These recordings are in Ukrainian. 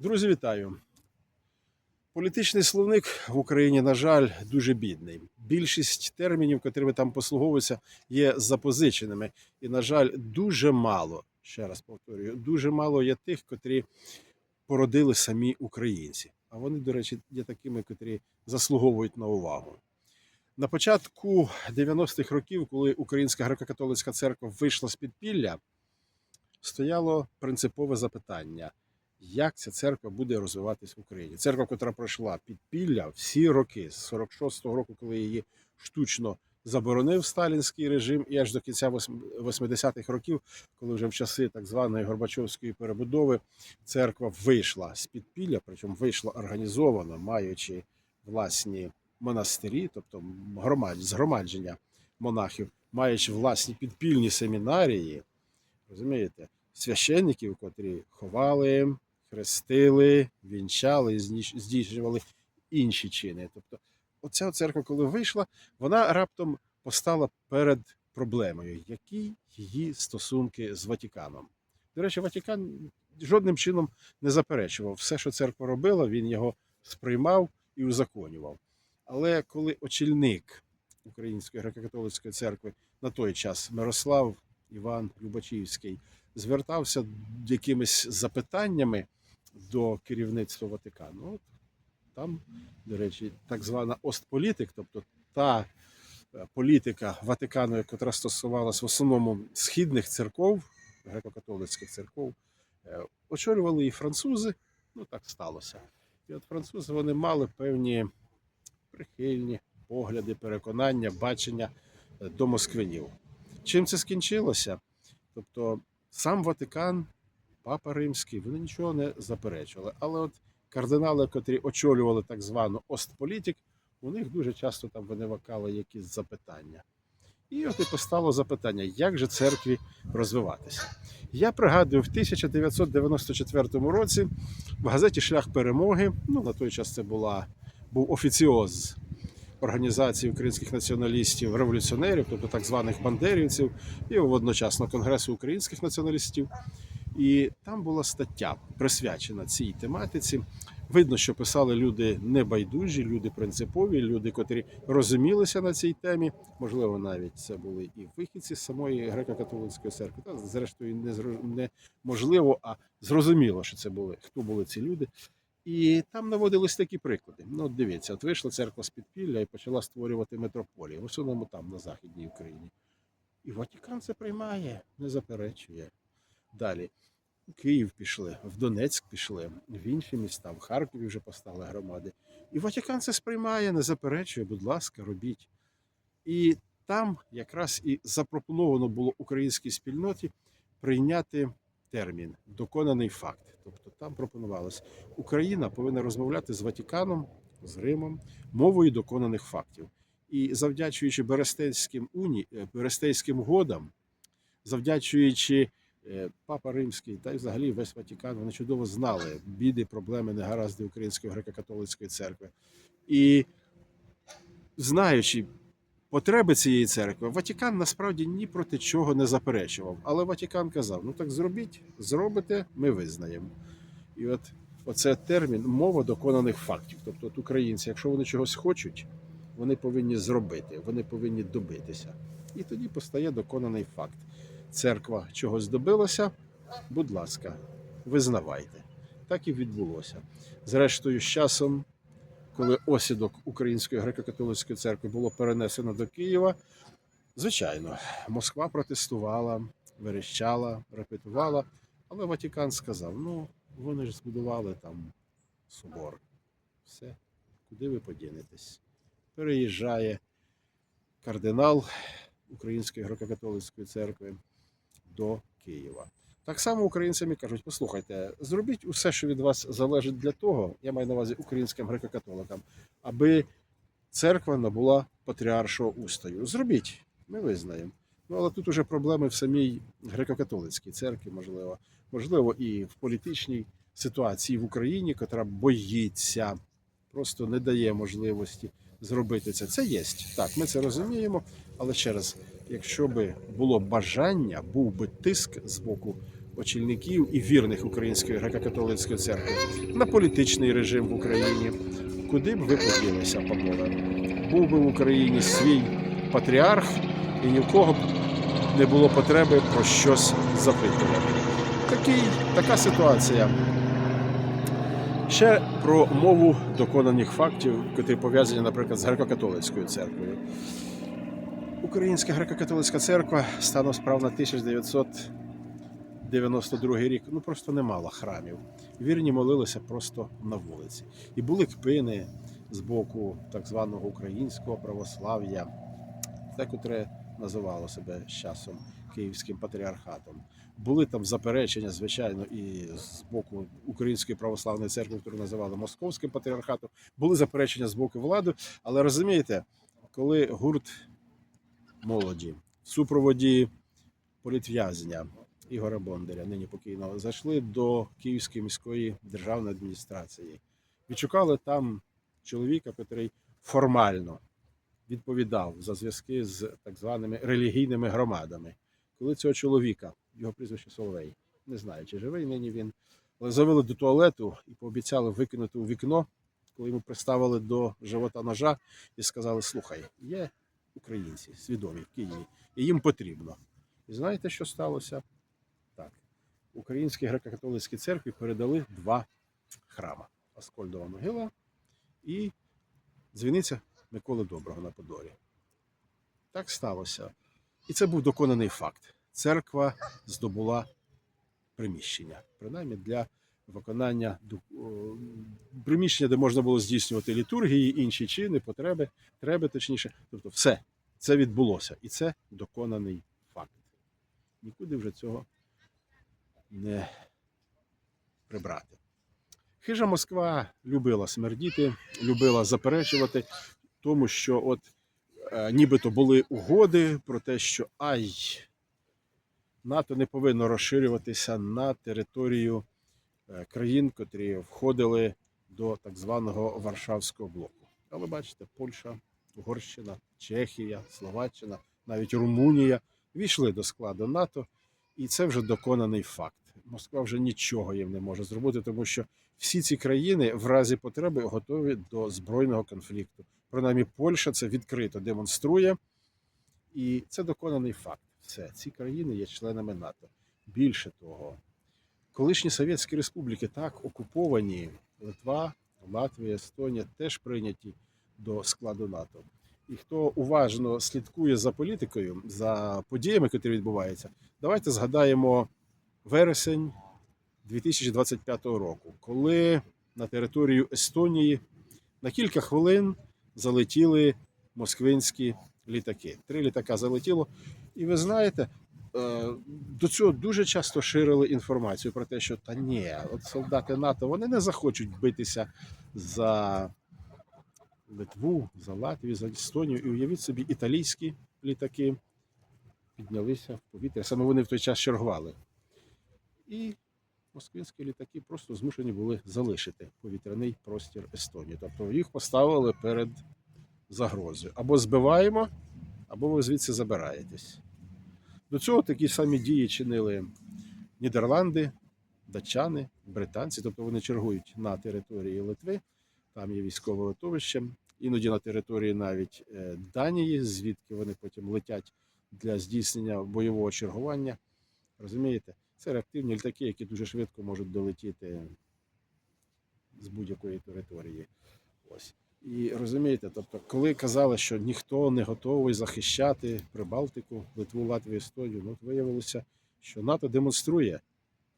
Друзі, вітаю! Політичний словник в Україні, на жаль, дуже бідний. Більшість термінів, котрими там послуговуються, є запозиченими. І, на жаль, дуже мало, ще раз повторюю, дуже мало є тих, котрі породили самі українці. А вони, до речі, є такими, котрі заслуговують на увагу. На початку 90-х років, коли Українська греко-католицька церква вийшла з підпілля, стояло принципове запитання: як ця церква буде розвиватись в Україні? Церква, яка пройшла підпілля всі роки, з 46-го року, коли її штучно заборонив сталінський режим, і аж до кінця 80-х років, коли вже в часи так званої Горбачовської перебудови церква вийшла з підпілля, причому вийшла організовано, маючи власні монастирі, тобто громад, згромадження монахів, маючи власні підпільні семінарії, розумієте, священників, котрі ховали, хрестили, вінчали, здійснювали інші чини. Тобто, оця церква, коли вийшла, вона раптом постала перед проблемою, які її стосунки з Ватиканом. До речі, Ватикан жодним чином не заперечував. Все, що церква робила, він його сприймав і узаконював. Але коли очільник Української греко-католицької церкви на той час Мирослав Іван Любачівський звертався якимись запитаннями до керівництва Ватикану. От там, до речі, так звана Остполітик, тобто та е, політика Ватикану, яка стосувалась в основному східних церков, греко-католицьких церков, е, очолювали і французи. Ну так сталося. І от французи вони мали певні прихильні погляди, переконання, бачення е, до москвинів. Чим це скінчилося? Тобто сам Ватикан, Папа Римський, вони нічого не заперечували. Але от кардинали, котрі очолювали так звану Остполітік, у них дуже часто там виникали якісь запитання. І от і постало запитання, як же церкві розвиватися. Я пригадую, в 1994 році в газеті Шлях перемоги, ну на той час це була, був офіціоз організації українських націоналістів, революціонерів, тобто так званих бандерівців, і одночасно Конгресу українських націоналістів. І там була стаття присвячена цій тематиці. Видно, що писали люди небайдужі, люди принципові, люди, котрі розумілися на цій темі. Можливо, навіть це були і вихідці з самої греко-католицької церкви. Та зрештою не можливо, а зрозуміло, що це були хто були ці люди. І там наводились такі приклади. Ну, от дивіться, от вийшла церква з підпілля і почала створювати метрополії, в основному там, на Західній Україні. І Ватикан це приймає, не заперечує. Далі. У Київ пішли, в Донецьк пішли, в інші міста, в Харкові вже постали громади. І Ватикан це сприймає, не заперечує, будь ласка, робіть. І там якраз і запропоновано було українській спільноті прийняти термін доконаний факт. Тобто там пропонувалось, Україна повинна розмовляти з Ватиканом, з Римом мовою доконаних фактів. І завдячуючи Берестейським уні, е, Берестейським угодам, завдячуючи Папа Римський та й взагалі весь Ватикан, вони чудово знали біди, проблеми, негаразди Української греко-католицької церкви. І знаючи потреби цієї церкви, Ватикан насправді ні проти чого не заперечував. Але Ватикан казав: ну так зробіть, зробите, ми визнаємо. І от оце термін мова доконаних фактів. Тобто, от українці, якщо вони чогось хочуть, вони повинні зробити, вони повинні добитися. І тоді постає доконаний факт. Церква чогось добилася, будь ласка, визнавайте. Так і відбулося. Зрештою, з часом, коли осідок Української греко-католицької церкви було перенесено до Києва, звичайно, Москва протестувала, верещала, репетувала, але Ватикан сказав: ну, вони ж збудували там собор. Все, куди ви подінетесь? Переїжджає кардинал Української греко-католицької церкви до Києва. Так само українцям і кажуть: послухайте, зробіть усе, що від вас залежить для того, я маю на увазі українським греко-католикам, аби церква набула патріаршого устою. Зробіть, ми визнаємо. Ну, але тут уже проблеми в самій греко-католицькій церкві, можливо, можливо, і в політичній ситуації в Україні, котра боїться, просто не дає можливості зробити це. Це є. Так, ми це розуміємо. Але ще раз, якщо би було бажання, був би тиск з боку очільників і вірних Української греко-католицької церкви на політичний режим в Україні. Куди б ви поділися, панове? Був би в Україні свій патріарх, і ні в кого б не було потреби про щось запитувати. Такий, така ситуація. Ще про мову доконаних фактів, які пов'язані, наприклад, з греко-католицькою церквою. Українська греко-католицька церква станом справ на 1992 рік ну просто не мала храмів. Вірні молилися просто на вулиці. І були кпини з боку так званого українського православ'я, те, котре називало себе з часом Київським патріархатом. Були там заперечення, звичайно, і з боку Української православної церкви, яку називали Московським патріархатом. Були заперечення з боку влади. Але розумієте, коли гурт молоді в супроводі політв'язня Ігоря Бондаря, нині покійного, зайшли до Київської міської державної адміністрації. Відшукали там чоловіка, який формально відповідав за зв'язки з так званими релігійними громадами. Коли цього чоловіка, його прізвище Соловей, не знаю, чи живий нині він, але завели до туалету і пообіцяли викинути у вікно, коли йому приставили до живота ножа і сказали: слухай, є українці свідомі в Києві, і їм потрібно. І знаєте, що сталося? Так, Українській греко-католицькій церкві передали два храма: Аскольдова могила і дзвіниця Миколи Доброго на Подолі. Так сталося. І це був доконаний факт. Церква здобула приміщення, принаймні для виконання приміщення, де можна було здійснювати літургії, інші чини, потреби, треба точніше. Тобто, все це відбулося, і це доконаний факт. Нікуди вже цього не прибрати. Хижа Москва любила смердіти, любила заперечувати, тому що от е, нібито були угоди про те, що ай, НАТО не повинно розширюватися на територію е, країн, котрі входили до так званого Варшавського блоку. Але бачите, Польща, Угорщина, Чехія, Словаччина, навіть Румунія війшли до складу НАТО, і це вже доконаний факт. Москва вже нічого їм не може зробити, тому що всі ці країни в разі потреби готові до збройного конфлікту. Принаймні, Польща це відкрито демонструє, і це доконаний факт. Все, ці країни є членами НАТО. Більше того, колишні Совєтські республіки так окуповані, Литва, Латвія, Естонія теж прийняті до складу НАТО. І хто уважно слідкує за політикою, за подіями, які відбуваються, давайте згадаємо вересень 2025 року, коли на територію Естонії на кілька хвилин залетіли москвинські літаки. Три літака залетіло. І ви знаєте, е, до цього дуже часто ширили інформацію про те, що та ні, от солдати НАТО вони не захочуть битися за Литву, за Латвію, за Естонію. І уявіть собі, італійські літаки піднялися в повітря. Саме вони в той час чергували. І москвинські літаки просто змушені були залишити повітряний простір Естонії. Тобто їх поставили перед загрозою. Або збиваємо, або ви звідси забираєтесь. До цього такі самі дії чинили Нідерланди, датчани, британці, тобто вони чергують на території Литви, там є військове литовище, іноді на території навіть е, Данії, звідки вони потім летять для здійснення бойового чергування. Розумієте? Це реактивні літаки, які дуже швидко можуть долетіти з будь-якої території. Ось. І розумієте, тобто, коли казали, що ніхто не готовий захищати Прибалтику, Литву, Латвію, Естонію, ну виявилося, що НАТО демонструє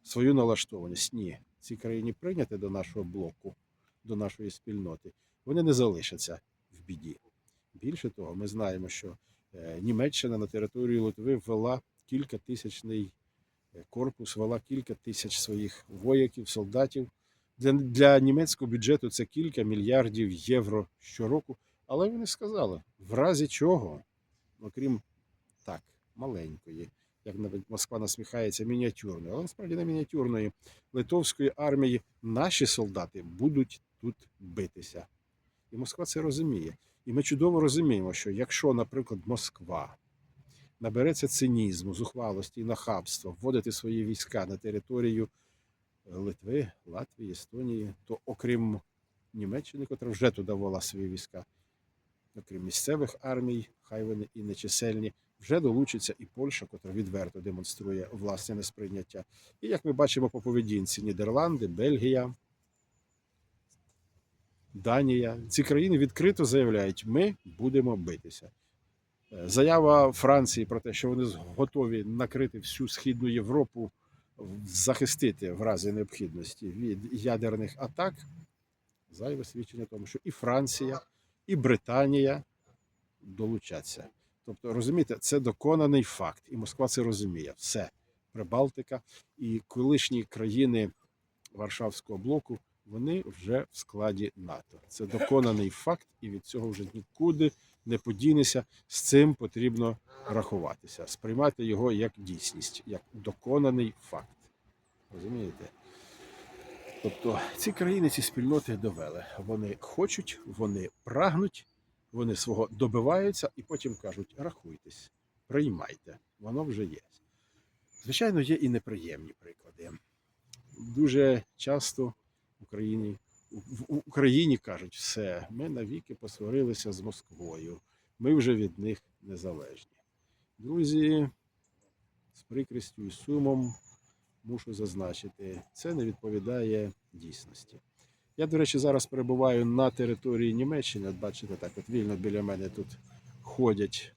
свою налаштованість. Ні, ці країни прийняті до нашого блоку, до нашої спільноти, вони не залишаться в біді. Більше того, ми знаємо, що е, Німеччина на територію Литви ввела кількатисячний е, корпус, ввела кілька тисяч своїх вояків, солдатів. Для, для німецького бюджету це кілька мільярдів євро щороку. Але вони сказали, в разі чого, окрім так, маленької, як навіть Москва насміхається, мініатюрної, але насправді не мініатюрної литовської армії, наші солдати будуть тут битися. І Москва це розуміє. І ми чудово розуміємо, що якщо, наприклад, Москва набереться цинізму, зухвалості і нахабства вводити свої війська на територію е, Литви, Латвії, Естонії, то окрім Німеччини, котра вже туди ввела свої війська, окрім місцевих армій, хай вони і нечисельні, вже долучиться і Польща, котра відверто демонструє власне несприйняття. І як ми бачимо по поведінці Нідерланди, Бельгія, Данія, ці країни відкрито заявляють, ми будемо битися. Е, Заява Франції про те, що вони готові накрити всю східну Європу, захистити в разі необхідності від ядерних атак. Зайве свідчення тому, що і Франція, і Британія долучаться. Тобто, розумієте, це доконаний факт, і Москва це розуміє. Все, Прибалтика і колишні країни Варшавського блоку вони вже в складі НАТО. Це доконаний факт, і від цього вже нікуди не подінешся. З цим потрібно рахуватися, сприймати його як дійсність, як доконаний факт. Розумієте? Тобто ці країни, ці спільноти довели. Вони хочуть, вони прагнуть, вони свого добиваються і потім кажуть: рахуйтесь, приймайте, воно вже є. Звичайно, є і неприємні приклади. Дуже часто Україні, в Україні кажуть, все, ми навіки посварилися з Москвою, ми вже від них незалежні. Друзі, з прикрістю і сумом мушу зазначити, це не відповідає дійсності. Я, до речі, зараз перебуваю на території Німеччини. От бачите, так от вільно біля мене тут ходять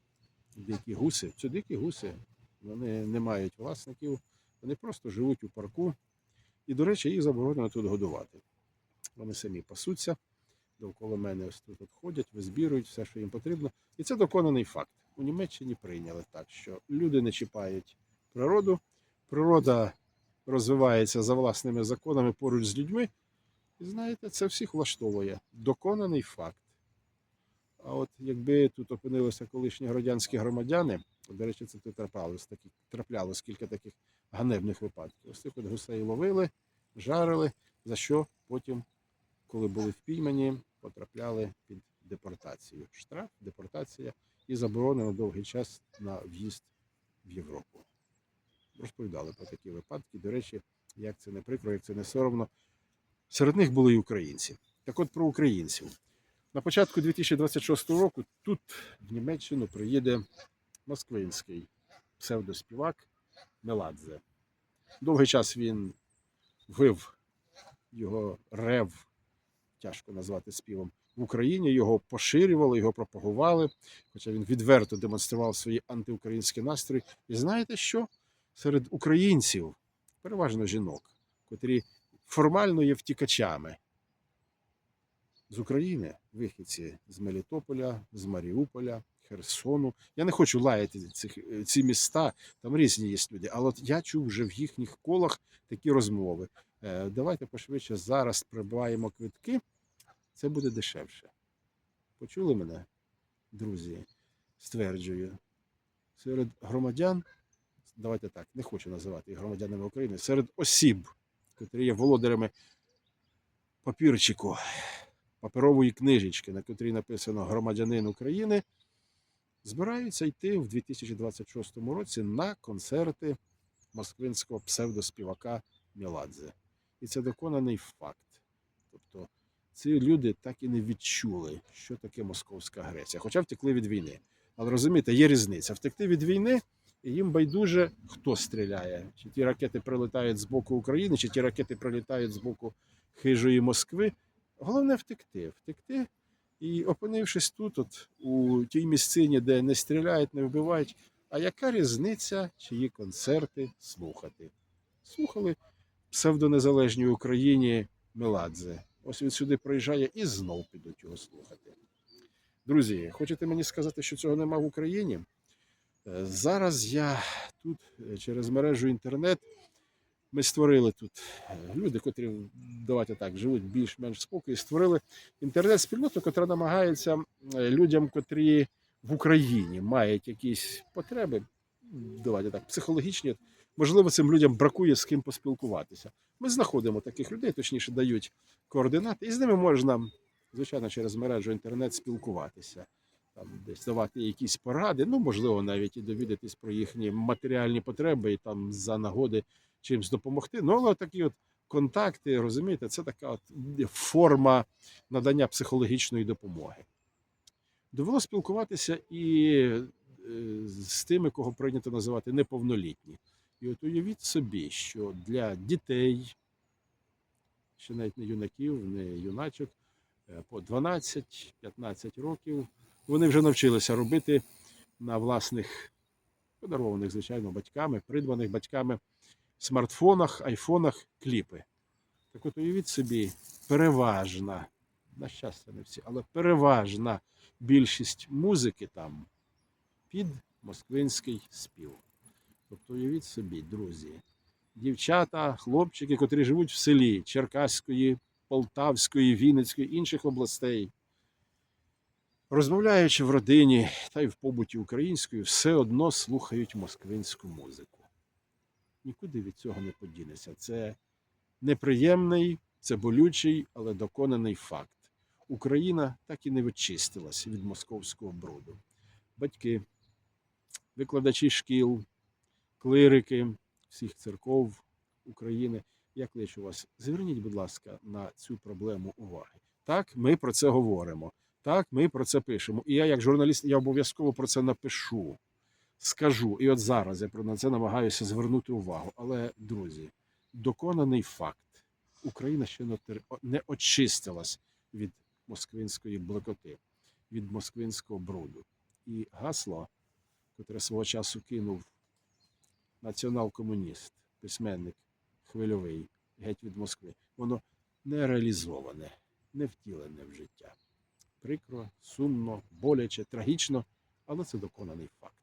дикі гуси. Це дикі гуси, вони не мають власників, вони просто живуть у парку. І, до речі, їх заборонено тут годувати. Вони самі пасуться, довкола мене ось тут ходять, визбірують все, що їм потрібно. І це доконаний факт. У Німеччині прийняли так, що люди не чіпають природу, природа розвивається за власними законами поруч з людьми. І знаєте, це всіх влаштовує. Доконаний факт. А от якби тут опинилися колишні громадянські громадяни, до речі, це траплялось, такі, траплялось кілька таких ганебних випадків. Ось цих от гусей ловили, жарили, за що потім, коли були впіймані, потрапляли під депортацію. Штраф, депортація і заборона на довгий час на в'їзд в Європу. Розповідали про такі випадки. До речі, як це не прикро, як це не соромно. Серед них були і українці. Так от про українців. На початку 2026 року тут, в Німеччину, приїде москвинський псевдоспівак Меладзе. Довгий час він вив його рев, тяжко назвати співом, в Україні. Його поширювали, його пропагували, хоча він відверто демонстрував свої антиукраїнські настрої. І знаєте що? Серед українців, переважно жінок, котрі формально є втікачами з України, вихідці з Мелітополя, з Маріуполя, Херсону. Я не хочу лаяти цих, ці міста, там різні є люди, але от я чув вже в їхніх колах такі розмови. Е, давайте пошвидше зараз придбаємо квитки, це буде дешевше. Почули мене, друзі? Стверджую, серед громадян, давайте так, не хочу називати їх громадянами України, серед осіб, котрі є володарями папірчику, паперової книжечки, на котрій написано громадянин України, збираються йти в 2026 році на концерти москвинського псевдоспівака Меладзе. І це доконаний факт. Тобто ці люди так і не відчули, що таке московська агресія, хоча втекли від війни. Але розумієте, є різниця. Втекти від війни, і їм байдуже, хто стріляє. Чи ті ракети прилітають з боку України, чи ті ракети прилітають з боку хижої Москви. Головне втекти. Втекти і опинившись тут, от, у тій місцині, де не стріляють, не вбивають. А яка різниця, чиї концерти слухати? Слухали псевдонезалежній Україні Меладзе. Ось він сюди приїжджає і знов підуть його слухати. Друзі, хочете мені сказати, що цього нема в Україні? Е, Зараз я тут е, через мережу інтернет. Ми створили тут е, люди, котрі давайте так живуть більш-менш спокій, створили інтернет-спільноту, яка намагається людям, котрі в Україні мають якісь потреби, давайте так, психологічні. Можливо, цим людям бракує з ким поспілкуватися. Ми знаходимо таких людей, точніше дають координати, і з ними можна, звичайно, через мережу інтернет спілкуватися. там десь давати якісь поради, ну можливо, навіть і довідатись про їхні матеріальні потреби і там за нагоди чимось допомогти. Ну, але такі от контакти, розумієте, це така от форма надання психологічної допомоги. Довело спілкуватися і е, з тими, кого прийнято називати неповнолітні. І от уявіть собі, що для дітей, ще навіть не юнаків, не юначок, е, по 12-15 років, вони вже навчилися робити на власних подарованих, звичайно, батьками, придбаних батьками смартфонах, айфонах кліпи. Так от уявіть собі, переважна, на щастя, не всі, але переважна більшість музики там під москвинський спів. Тобто уявіть собі, друзі, дівчата, хлопчики, котрі живуть в селі Черкаської, Полтавської, Вінницької, інших областей, розмовляючи в родині та й в побуті українською, все одно слухають москвинську музику. Нікуди від цього не подінеться. Це неприємний, це болючий, але доконаний факт. Україна так і не вичистилась від московського бруду. Батьки, викладачі шкіл, клирики всіх церков України. Я кличу вас, зверніть, будь ласка, на цю проблему уваги. Так, ми про це говоримо. Так, ми про це пишемо. І я, як журналіст, я обов'язково про це напишу, скажу. І от зараз я про на це намагаюся звернути увагу. Але, друзі, доконаний факт: Україна ще не очистилась від москвинської блекоти, від москвинського бруду. І гасло, котре свого часу кинув націонал-комуніст, письменник хвильовий, геть від Москви, воно не реалізоване, не втілене в життя. Прикро, сумно, боляче, трагічно, але це доконаний факт.